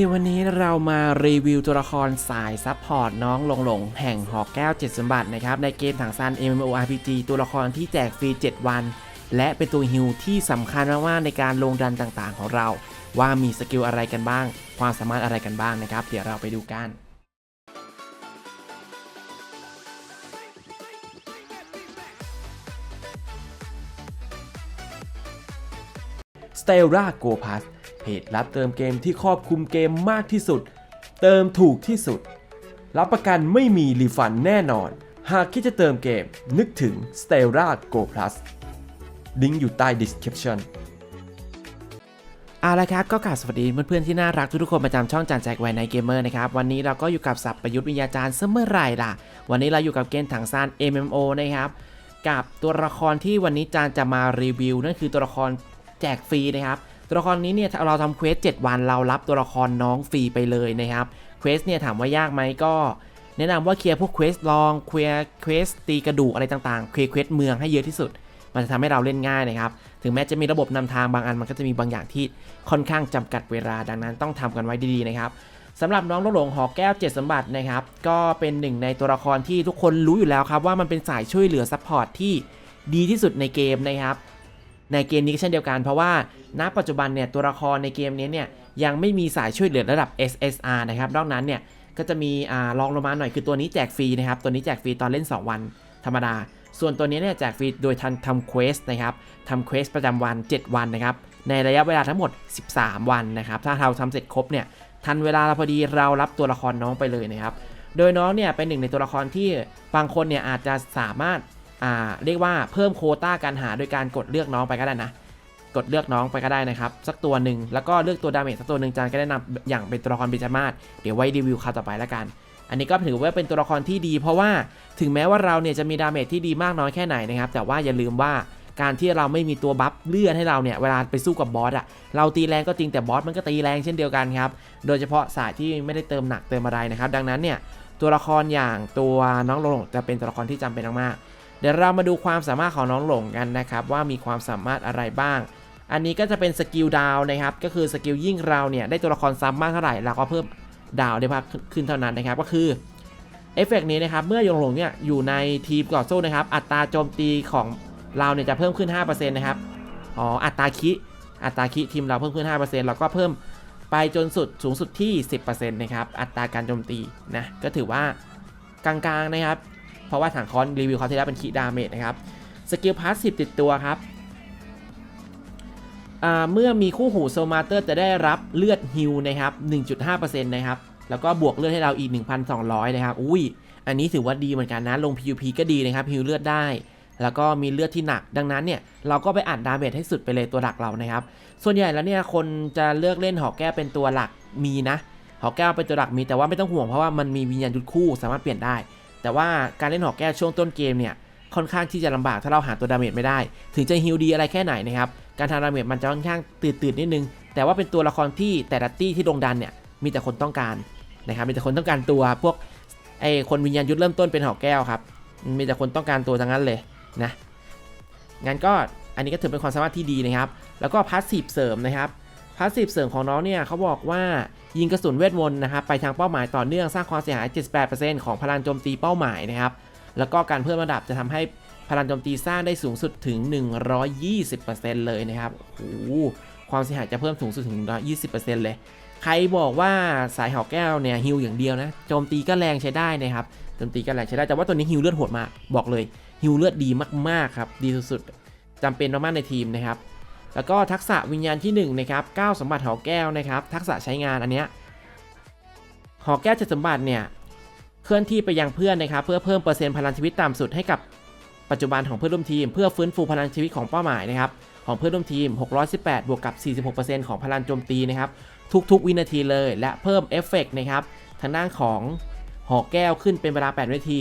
ดีวันนี้เรามารีวิวตัวละครสายซัพพอร์ตน้องหลงหลงแห่งหอแก้วเจ็ดสมบัตินะครับในเกมถังซาน MMORPG ตัวละครที่แจกฟรี 7 วัน และเป็นตัวฮิลที่สำคัญมากๆในการลงดันต่างๆ ของเรา ว่ามีสกิลอะไรกันบ้าง ความสามารถอะไรกันบ้างนะครับ เดี๋ยวเราไปดูกัน s t e l l a Go Pass เพ จรับเติมเกมที่ครอบคลุมเกมมากที่สุด เติมถูกที่สุด รับประกันไม่มีรีฟันแน่นอน หากคิดจะเติมเกมนึกถึง s t e l l a Go Plus ลิงก์อยู่ใต้ description เอาละครับก็กราบสวัสดีเพื่อนๆที่น่ารักทุกๆคนประจำช่องจานแจกไวในเกมเมอร์นะครับ วันนี้เราก็อยู่กับสับประยุทธ์วิญญาจารย์เสมอไรล่ะ วันนี้เราอยู่กับเกมถังซาน MMO นะครับ กับตัวละครที่วันนี้จานจะมารีวิว นั่นคือตัวละครแจกฟรีนะครับ ตัวละครนี้เนี่ยเราทำเควส7วันเรารับตัวละครน้องฟรีไปเลยนะครับเควสเนี่ยถามว่ายากไหมก็แนะนำว่าเคลียร์พวกเควสลองเคลียร์เควสตีกระดูกอะไรต่างๆ เคลียร์เควสเมืองให้เยอะที่สุด มันจะทำให้เราเล่นง่ายนะครับ ถึงแม้จะมีระบบนำทางบางอันมันก็จะมีบางอย่างที่ค่อนข้างจำกัดเวลาดังนั้นต้องทำกันไว้ดีๆนะครับสำหรับน้องลูกหลงหอแก้วเจ็ดสมบัตินะครับ ก็เป็นหนึ่งในตัวละครที่ทุกคนรู้อยู่แล้วครับว่ามันเป็นสายช่วยเหลือซัพพอร์ตที่ดีที่สุดในเกมนะครับ ในเกมนี้ก็เช่นเดียวกันเพราะว่าณปัจจุบันเนี่ยตัวละครในเกมนี้เนี่ยยังไม่มีสายช่วยเหลือระดับ SSR นะครับนอกนั้นเนี่ยก็จะมีอ่ารองลงมาหน่อยคือตัวนี้แจกฟรีนะครับตัวนี้แจกฟรีตอนเล่น 2 วันธรรมดา ส่วนตัวนี้เนี่ยแจกฟรีโดยทันทำเควสนะครับทำเควสประจำวัน 7 วันนะครับในระยะเวลาทั้งหมด 13 วันนะครับถ้าเราทำเสร็จครบเนี่ยทันเวลาเราพอดีเรารับตัวละครน้องไปเลยนะครับโดยน้องเนี่ยเป็นหนึ่งในตัวละครที่บางคนเนี่ยอาจจะสามารถ อ่าเรียกว่าเพิ่มโคต้าการหาโดยการกดเลือกน้องไปก็ได้นะ กดเลือกน้องไปก็ได้นะครับ สักตัวหนึ่งแล้วก็เลือกตัวดาเมจสักตัวหนึ่งจานก็แนะนำอย่างเป็นตัวละครบิจมาศเดี๋ยวไว้รีวิวคราวต่อไปแล้วกัน อันนี้ก็ถือว่าเป็นตัวละครที่ดี เพราะว่าถึงแม้ว่าเราเนี่ยจะมีดาเมจที่ดีมากน้อยแค่ไหนนะครับแต่ว่าอย่าลืมว่าการที่เราไม่มีตัวบัฟเลื่อนให้เราเนี่ยเวลาไปสู้กับบอสอะเราตีแรงก็จริงแต่บอสมันก็ตีแรงเช่นเดียวกันครับโดยเฉพาะสายที่ไม่ได้เติมหนักเติมอะไรนะครับดังนั้นเนี่ยตัวละครอย่างตัวน้องโลงจะเป็นตัวละครที่จำเป็นมากๆ เดี๋ยวเรามาดูความสามารถของน้องหลงกันนะครับว่ามีความสามารถอะไรบ้าง อันนี้ก็จะเป็นสกิลดาวนะครับก็คือสกิลยิ่งเราเนี่ยได้ตัวละครซ้ำมากเท่าไหร่เราก็เพิ่มดาวได้มากขึ้นเท่านั้นนะครับก็คือเอฟเฟกนี้นะครับเมื่อหลงหลงเนี่ยอยู่ในทีมต่อสู้นะครับอัตราโจมตีของเราเนี่ยจะเพิ่มขึ้น 5%นะครับอ๋ออัตราคิอัตราคิทีมเราเพิ่มขึ้น5%เราก็เพิ่มไปจนสุดสูงสุดที่ 10%นะครับอัตราการโจมตีนะก็ถือว่ากลางๆนะครับ เพราะว่าถังคอนรีวิวเขาที่แล้วเป็นคีดาเมจนะครับสกิลพาสซีฟติดตัวครับเมื่อมีคู่หูโซมาเตอร์จะได้รับเลือดฮิลนะครับ 1.5%นะครับ แล้วก็บวกเลือดให้เราอีก 1,200 นะครับ อุ้ย อันนี้ถือว่าดีเหมือนกันนะ ลง PUP ก็ดีนะครับฮิลเลือดได้ แล้วก็มีเลือดที่หนัก ดังนั้นเนี่ยเราก็ไปอัดดาเมจให้สุดไปเลยตัวหลักเรานะครับ ส่วนใหญ่แล้วเนี่ยคนจะเลือกเล่นหอแก้วเป็นตัวหลักมีนะ หอแก้วเป็นตัวหลักมีแต่ว่าไม่ต้องห่วงเพราะว่ามันมีวิญญาณยุทธคู่สามารถเปลี่ยนได้ แต่ว่าการเล่นหอกแก้วช่วงต้นเกมเนี่ยค่อนข้างที่จะลำบากถ้าเราหาตัวดาเมจไม่ได้ ถึงจะฮิลดีอะไรแค่ไหนนะครับการทำดาเมจมันจะค่อนข้างตื่นๆนิดนึง แต่ว่าเป็นตัวละครที่แต่ละตี้ที่ลงดันเนี่ยมีแต่คนต้องการนะครับมีแต่คนต้องการตัวพวกไอคนวิญญาณยุทธเริ่มต้นเป็นหอกแก้วครับมีแต่คนต้องการตัวทั้งนั้นเลยนะงั้นก็อันนี้ก็ถือเป็นความสามารถที่ดีนะครับ แล้วก็พาสซีฟเสริมนะครับ พาสซีฟเสริมของน้องเนี่ยเขาบอกว่ายิงกระสุนเวทมนต์นะครับไปทางเป้าหมายต่อเนื่องสร้างความเสียหาย 78%ของพลังโจมตีเป้าหมายนะครับแล้วก็การเพิ่มระดับจะทำให้พลังโจมตีสร้างได้สูงสุดถึง 120%เลยนะครับโอ้ความเสียหายจะเพิ่มสูงสุดถึง 120%เลย ใครบอกว่าสายหอกแก้วเนี่ยฮิลอย่างเดียวนะโจมตีก็แรงใช้ได้นะครับโจมตีก็แรงใช้ได้แต่ว่าตัวนี้ฮิลเลือดโหดมากบอกเลยฮิลเลือดดีมากๆครับดีสุดๆจำเป็นมากๆในทีมนะครับ แล้วก็ทักษะวิญญาณที่1นะครับ9สมบัติหอแก้วนะครับ ทักษะใช้งานอันเนี้ยหอแก้วเจ็ดสมบัติเนี่ยเคลื่อนที่ไปยังเพื่อนนะครับ เพื่อเพิ่มเปอร์เซ็นต์พลังชีวิตต่ำสุดให้กับปัจจุบันของเพื่อนร่วมทีม เพื่อฟื้นฟูพลังชีวิตของเป้าหมายนะครับของเพื่อนร่วมทีม 618 บวกกับ 46%ของพลังโจมตีนะครับ ทุกๆ วินาทีเลย และเพิ่มเอฟเฟกต์นะครับ ทางด้านของหอแก้วขึ้นเป็นเวลา 8 วินาที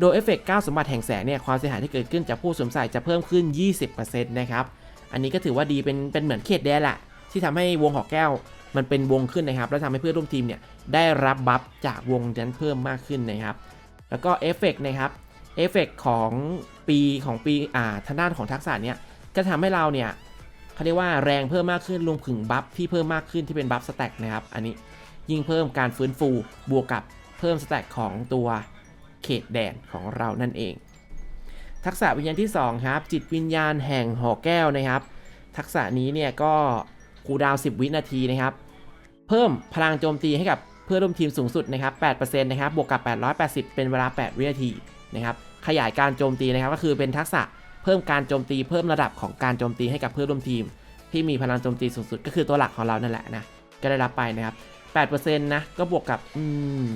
โดยเอฟเฟกต์9สมบัติแห่งแสงเนี่ย ความเสียหายที่เกิดขึ้นจากผู้สวมใส่จะเพิ่มขึ้น 20%นะครับ อันนี้ก็ถือว่าดีเป็นเป็นเหมือนเขตแดนแหละที่ทำให้วงหอแก้วมันเป็นวงขึ้นนะครับ แล้วทำให้เพื่อนร่วมทีมเนี่ยได้รับบัฟจากวงนั้นเพิ่มมากขึ้นนะครับ แล้วก็เอฟเฟกต์นะครับเอฟเฟกต์ของปีของปีอ่าทางด้านของทักษะเนี้ยก็ทำให้เราเนี่ยเขาเรียกว่าแรงเพิ่มมากขึ้นรวมถึงบัฟที่เพิ่มมากขึ้นที่เป็นบัฟสแต็กนะครับ อันนี้ยิ่งเพิ่มการฟื้นฟูบวกกับเพิ่มสแต็กของตัวเขตแดนของเรานั่นเอง ทักษะวิญญาณที่2ครับจิตวิญญาณแห่งหอแก้วนะครับ ทักษะนี้เนี่ยก็คูดาว 10 วินาทีนะครับ เพิ่มพลังโจมตีให้กับเพื่อนร่วมทีมสูงสุดนะครับ8%นะครับบวกกับ 880 เป็นเวลา 8 วินาทีนะครับขยายการโจมตีนะครับก็คือเป็นทักษะเพิ่มการโจมตีเพิ่มระดับของการโจมตีให้กับเพื่อนร่วมทีม ที่มีพลังโจมตีสูงสุด ก็คือตัวหลักของเรานั่นแหละนะก็ได้รับไปนะครับ8%นะก็บวกกับอืม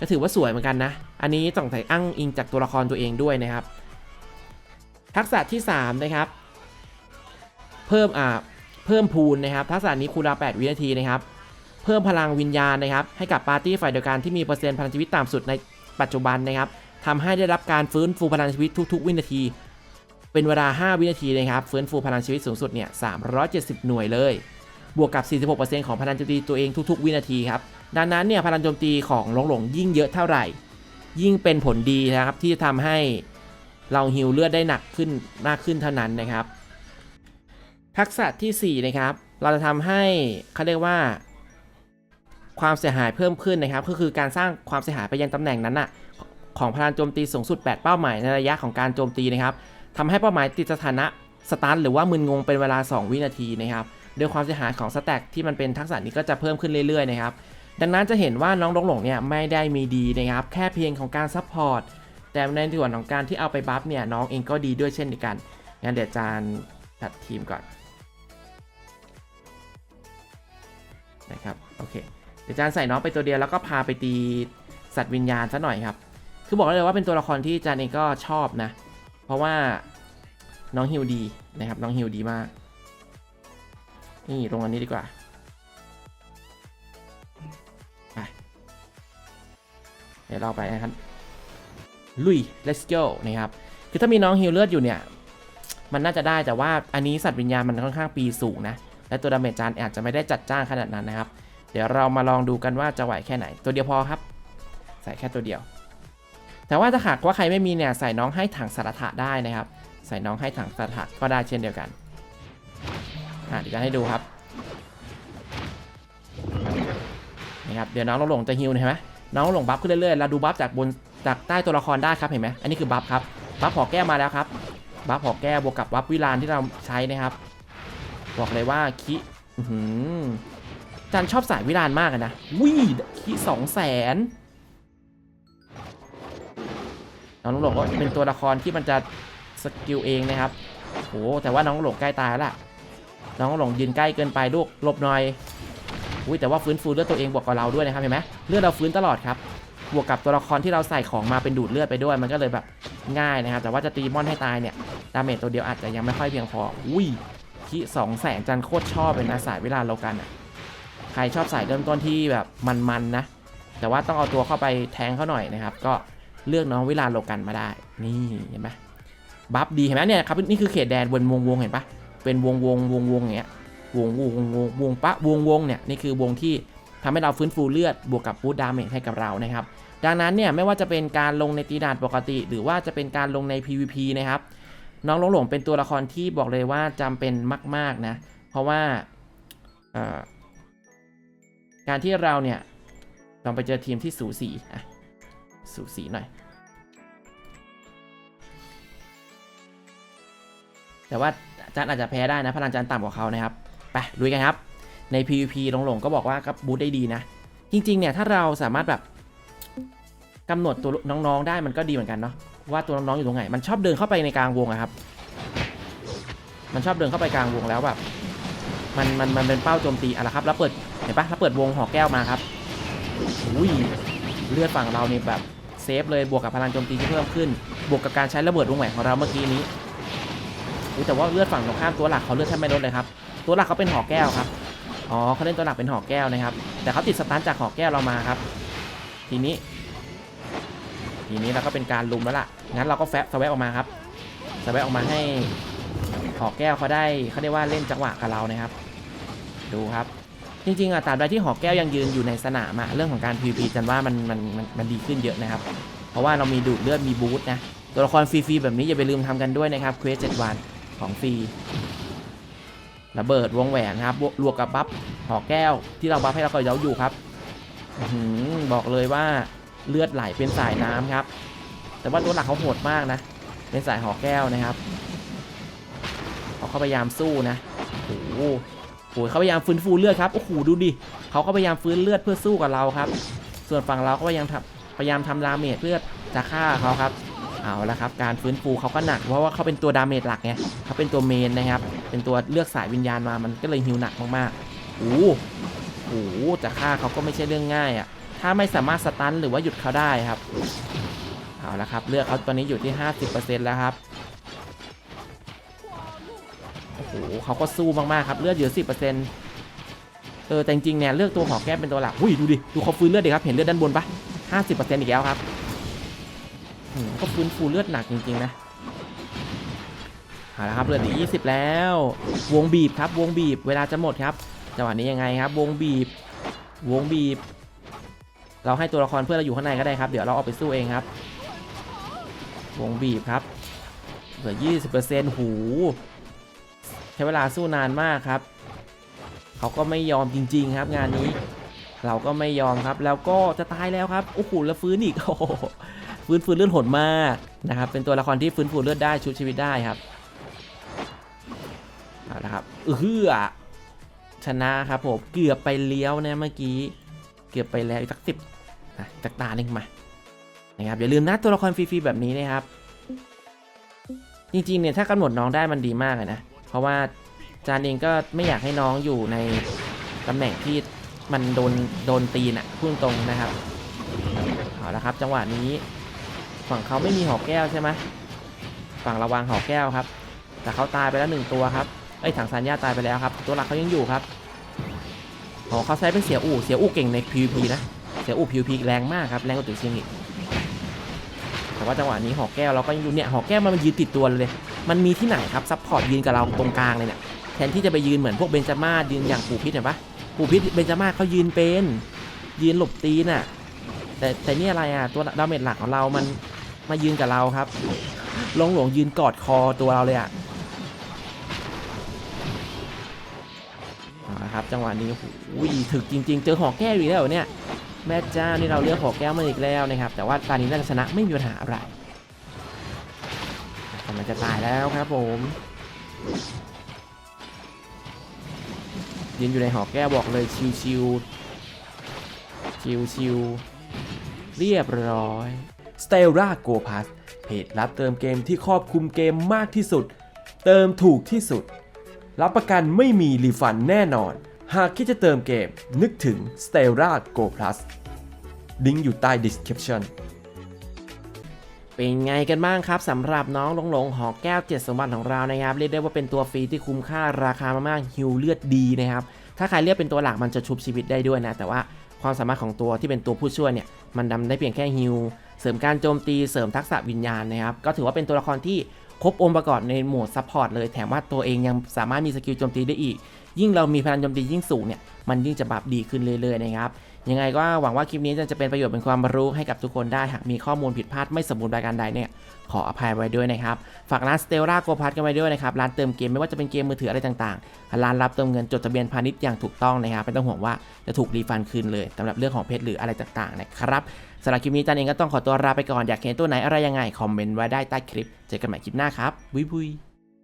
ก็ถือว่าสวยเหมือนกันนะ อันนี้ต้องใส่อ้างอิงจากตัวละครตัวเองด้วยนะครับ ทักษะที่ 3 นะครับ เพิ่มอ่าเพิ่มพูนนะครับ ทักษะนี้คูลดา8วินาทีนะครับ เพิ่มพลังวิญญาณนะครับ ให้กับปาร์ตี้ฝ่ายเดียวกันที่มีเปอร์เซ็นต์พลังชีวิตต่ำสุดในปัจจุบันนะครับทำให้ได้รับการฟื้นฟูพลังชีวิตทุก ๆ วินาที เป็นเวลา 5 วินาทีนะครับ ฟื้นฟูพลังชีวิตสูงสุดเนี่ย370 หน่วยเลย บวกกับ 46%ของพลังโจมตีตัวเองทุก ๆ วินาทีครับ ดังนั้นเนี่ยพลังโจมตีของหลงหลงยิ่งเยอะเท่าไหร่ ยิ่งเป็นผลดีนะครับที่ทำให้เราฮิวเลือดได้หนักขึ้นมากขึ้นเท่านั้นนะครับ ทักษะทีสี่ 4 นะครับ เราจะทำให้เขาเรียกว่า ความเสียหายเพิ่มขึ้นนะครับ ก็คือการสร้างความเสียหายไปยังตำแหน่งนั้นน่ะของพลังโจมตีสูงสุด 8 เป้าหมายในระยะของการโจมตีนะครับทำให้เป้าหมายติดสถานะสตันหรือว่ามึนงงเป็นเวลา 2 วินาทีนะครับโดยความเสียหายของสแต็กที่มันเป็นทักษะนี้ก็จะเพิ่มขึ้นเรื่อยๆนะครับ ดังนั้นจะเห็นว่าน้องหลงหลงเนี่ยไม่ได้มีดีนะครับแค่เพียงของการซัพพอร์ตแต่ในส่วนของการที่เอาไปบัฟเนี่ยน้องเองก็ดีด้วยเช่นเดียวกันงั้นเดี๋ยวจานจัดทีมก่อนนะครับโอเคเดี๋ยวจานใส่น้องไปตัวเดียวแล้วก็พาไปตีสัตว์วิญญาณซะหน่อยครับคือบอกเลยว่าเป็นตัวละครที่จานเองก็ชอบนะ เพราะว่าน้องฮิวดีนะครับน้องฮิวดีมากนี่ลงอันนี้ดีกว่า ดี๋ยวเราไปนะครับ ลุย let's go นะครับ คือถ้ามีน้องฮิลเลือดอยู่เนี่ย มันน่าจะได้แต่ว่าอันนี้สัตว์วิญญาณมันค่อนข้างปีสูงนะ และตัวดาเมจจานอาจจะไม่ได้จัดจ้างขนาดนั้นนะครับ เดี๋ยวเรามาลองดูกันว่าจะไหวแค่ไหน ตัวเดียวพอครับ ใส่แค่ตัวเดียว แต่ว่าถ้าหากว่าใครไม่มีเนี่ยใส่น้องให้ถังสารถะได้นะครับ ใส่น้องให้ถังสารถะก็ได้เช่นเดียวกันอะเดี๋ยวจะให้ดูครับนะครับเดี๋ยวน้องหลงจะฮิวเห็นไหม น้องหลงบัฟขึ้นเรื่อยๆเราดูบัฟจากบนจากใต้ตัวละครได้ครับเห็นไหมอันนี้คือบัฟครับบัฟหอแก้วมาแล้วครับบัฟหอแก้วบวกกับบัฟวิลานที่เราใช้นะครับ บอกเลยว่าคิหือจันชอบสายวิลานมากนะวิคิสองแสนน้องหลงก็เป็นตัวละครที่มันจะสกิลเองนะครับโหแต่ว่าน้องหลงใกล้ตายแล้วล่ะน้องหลงยืนใกล้เกินไปลูกหลบหน่อย อุ้ยแต่ว่าฟื้นฟูเลือดตัวเองบวกกับเราด้วยนะครับเห็นไหมเลือดเราฟื้นตลอดครับบวกกับตัวละครที่เราใส่ของมาเป็นดูดเลือดไปด้วยมันก็เลยแบบง่ายนะครับแต่ว่าจะตีมอนให้ตายเนี่ยดาเมจตัวเดียวอาจจะยังไม่ค่อยเพียงพออุ้ยที่สองแสนจันโคตรชอบเป็นอาสายเวลาโลกันอะใครชอบสายเริ่มต้นที่แบบมันๆนะแต่ว่าต้องเอาตัวเข้าไปแทงเขาหน่อยนะครับ ก็เลือกน้องวิลาโลกันมาได้ นี่เห็นไหมบัฟดีเห็นไหมเนี่ยครับนี่คือเขตแดนบนวงวงๆเห็นปะเป็นวงวงวงวงๆอย่างเงี้ย วงวงวงวงวงปะวงวงเนี่ยนี่คือวงที่ทำให้เราฟื้นฟูเลือดบวกกับบูตดาเมจให้กับเรานะครับ ดังนั้นเนี่ยไม่ว่าจะเป็นการลงในตีดานปกติ หรือว่าจะเป็นการลงใน PVP นะครับ น้องหลงหลงเป็นตัวละครที่บอกเลยว่าจำเป็นมาก ๆนะ เพราะว่าการที่เราเนี่ยลองไปเจอทีมที่สูสีอะสูสีหน่อย แต่ว่าจานอาจจะแพ้ได้นะพลังจานต่ำกว่าเขานะครับ ไปลุยกันครับ ใน PVP หลงหลงก็บอกว่าก็บูทได้ดีนะ จริงๆเนี่ยถ้าเราสามารถแบบกำหนดตัวน้องๆได้มันก็ดีเหมือนกันเนาะว่าตัวน้องๆอยู่ตรงไหนมันชอบเดินเข้าไปในกลางวงอะครับ มันชอบเดินเข้าไปกลางวงแล้วแบบมันมันมันเป็นเป้าโจมตีอะละครับ แล้วเปิดเห็นปะแล้วเปิดวงหอแก้วมาครับอุ้ยเลือดฝั่งเราเนี่แบบเซฟเลยบวกกับพลังโจมตีที่เพิ่มขึ้น บวกกับการใช้ระเบิดวงแหวนของเราเมื่อกี้นี้แต่ว่าเลือดฝั่งตรงข้ามตัวหลักเขาเลือดแทบไม่ลดเลยครับ ตัวหลักเขาเป็นหอแก้วครับ อ๋อเขาเล่นตัวหลักเป็นหอแก้วนะครับ แต่เขาติดสตันจากหอแก้วเรามาครับ ทีนี้ ทีนี้เราก็เป็นการลุมแล้วล่ะ งั้นเราก็แฟบสวบออกมาครับสวบออกมาให้หอแก้วเขาได้เขาเรียกว่าเล่นจังหวะกับเรานะครับ ดูครับ จริงๆอะตราบใดที่หอแก้วยังยืนอยู่ในสนามอะเรื่องของการ PVP จันว่ามันมันมันมันดีขึ้นเยอะนะครับ เพราะว่าเรามีดูดเลือดมีบูทนะ ตัวละครฟรีๆแบบนี้อย่าไปลืมทำกันด้วยนะครับเควสเจ็ดวันของฟรี ระเบิดวงแหวนครับบวกรวกกับบัฟหอแก้วที่เราบัฟให้เราก็เย้าอยู่ครับอบอกเลยว่าเลือดไหลเป็นสายน้ำครับ แต่ว่าตัวหลักเขาโหดมากนะ เป็นสายหอแก้วนะครับเขาพยายามสู้นะโอ้โหเขาพยายามฟื้นฟูเลือดครับโอ้โหดูดิเขาก็พยายามฟื้นเลือดเพื่อสู้กับเราครับ ส่วนฝั่งเราก็พยายามทำพยายามทำดาเมจเพื่อจะฆ่าเขาครับ เอาละครับการฟื้นฟูเขาก็หนักเพราะว่าเขาเป็นตัวดาเมจหลักไงเขาเป็นตัวเมนนะครับ เป็นตัวเลือกสายวิญญาณมามันก็เลยฮิวหนักมากๆโอ้โหจะฆ่าเขาก็ไม่ใช่เรื่องง่ายอะถ้าไม่สามารถสตันหรือว่าหยุดเขาได้ครับเอาละครับเลือกเขาตอนนี้อยู่ที่ 50%แล้วครับโอ้โหเขาก็สู้มากๆครับเลือดเหลือ10%เออแต่จริงๆเนี่ยเลือกตัวหอแก้มเป็นตัวหลักอุ้ยดูดิดูเขาฟื้นเลือดดิครับเห็นเลือดด้านบนปะ50%อีกแล้วครับ ก็ฟื้นฟูเลือดหนักจริงๆนะเอาละครับเลือดเหลือ20 แล้ว วงบีบครับ วงบีบเวลาจะหมดครับจังหวะนี้ยังไงครับ วงบีบ วงบีบ เราให้ตัวละครเพื่อนเราอยู่ข้างในก็ได้ครับ เดี๋ยวเราเอาไปสู้เองครับ วงบีบครับเหลือ20%หูใช้เวลาสู้นานมากครับ เขาก็ไม่ยอมจริง ๆ ครับ งานนี้ เราก็ไม่ยอมครับ แล้วก็จะตายแล้วครับโอ้โหแล้วฟื้นอีกโอ้โฟื้นฟื้นเลือดโหดมากนะครับ เป็นตัวละครที่ฟื้นฟูเลือดได้ชุบชีวิตได้ครับเอาละครับเออชนะครับผมเกือบไปเลี้ยวนะเมื่อกี้ เกือบไปแล้วอีกสักสิบนะจากตาหนึ่งมานะครับอย่าลืมนะตัวละครฟรีๆแบบนี้นะครับ จริงๆเนี่ยถ้ากำหนดน้องได้มันดีมากเลยนะ เพราะว่าจานเองก็ไม่อยากให้น้องอยู่ในตำแหน่งที่มันโดนโดนตีน่ะพูดตรงนะครับ เอาละครับจังหวะนี้ ฝั่งเขาไม่มีหอกแก้วใช่ไหมฝั่งระวังหอกแก้วครับ แต่เขาตายไปแล้วหนึ่งตัวครับไอ้ยถังซานย่าตายไปแล้วครับ ตัวหลักเขายังอยู่ครับอ๋อเขาใช้เป็นเสียอู่เสียอู่เก่งใน PVP นะเสียอู่ PVP แรงมากครับแรงกว่าตัวเชียงอีกแต่ว่าจังหวะนี้หอกแก้วเราก็ยังดูเนี่ยหอกแก้วมันยืนติดตัวเลย มันมีที่ไหนครับซัพพอร์ตยืนกับเราตรงกลางเลยเนี่ยแทนที่จะไปยืนเหมือนพวกเบนจาม่ายืนอย่างปู่พิษเห็นปะปู่พิษเบนจาม่าเขายืนเป็น ยืนหลบตีน่ะแต่แต่นี่อะไรอะตัวดาเมจหลักของเรามัน มายืนกับเราครับลงหลงยืนกอดคอตัวเราเลยอะเอาละครับจังหวะนี้โอ้โหถึกจริง ๆ เจอหอกแก้วอีกแล้วเนี่ยแม่เจ้านี่เราเลือกหอกแก้วมาอีกแล้วนะครับ แต่ว่าตอนนี้น่าจะชนะไม่มีปัญหาอะไรกำลังจะตายแล้วครับผมยืนอยู่ในหอกแก้วบอกเลยชิวชิวชิวชิวๆเรียบร้อย s t e l l a Go Pass เพจรับเติมเกมที่ครอบคลุมเกมมากที่สุด เติมถูกที่สุด รับประกันไม่มีรีฟันแน่นอน หากคิดจะเติมเกมนึกถึง s t e l l a Go Plus ลิงก์อยู่ใต้ description เป็นไงกันบ้างครับสำหรับน้องหลงหลงหอแก้วเจ็ดสมบัติของเรานะครับ เรียกได้ว่าเป็นตัวฟรีที่คุ้มค่าราคามากๆฮิวเลือดดีนะครับ ถ้าใครเรียกเป็นตัวหลักมันจะชุบชีวิตได้ด้วยนะ แต่ว่าความสามารถของตัวที่เป็นตัวผู้ช่วยเนี่ย มันดำได้เพียงแค่ฮิว เสริมการโจมตีเสริมทักษะวิญญาณนะครับก็ถือว่าเป็นตัวละครที่ครบองค์ประกอบในโหมดซัพพอร์ตเลยแถมว่าตัวเองยังสามารถมีสกิลโจมตีได้อีก ยิ่งเรามีพลังโจมตียิ่งสูงเนี่ยมันยิ่งจะบับดีขึ้นเรื่อยๆนะครับ ยังไงก็หวังว่าคลิปนี้จะเป็นประโยชน์เป็นความรู้ให้กับทุกคนได้หากมีข้อมูลผิดพลาดไม่สมบูรณ์ประการใดเนี่ยขออภัยไว้ด้วยนะครับฝากร้าน Stella Go Plus กันไว้ด้วยนะครับร้านเติมเกมไม่ว่าจะเป็นเกมมือถืออะไรต่างๆร้านรับเติมเงินจดทะเบียนพาณิชย์อย่างถูกต้องนะครับไม่ต้องห่วงว่าจะถูกรีฟันคืนเลยสำหรับเรื่องของเพชรหรืออะไรต่างๆนะครับสำหรับคลิปนี้จันเองก็ต้องขอตัวลาไปก่อนอยากเห็นตัวไหนอะไรยังไงคอมเมนต์ไว้ได้ใต้คลิป เจอกันใหม่คลิปหน้าครับบุยบุย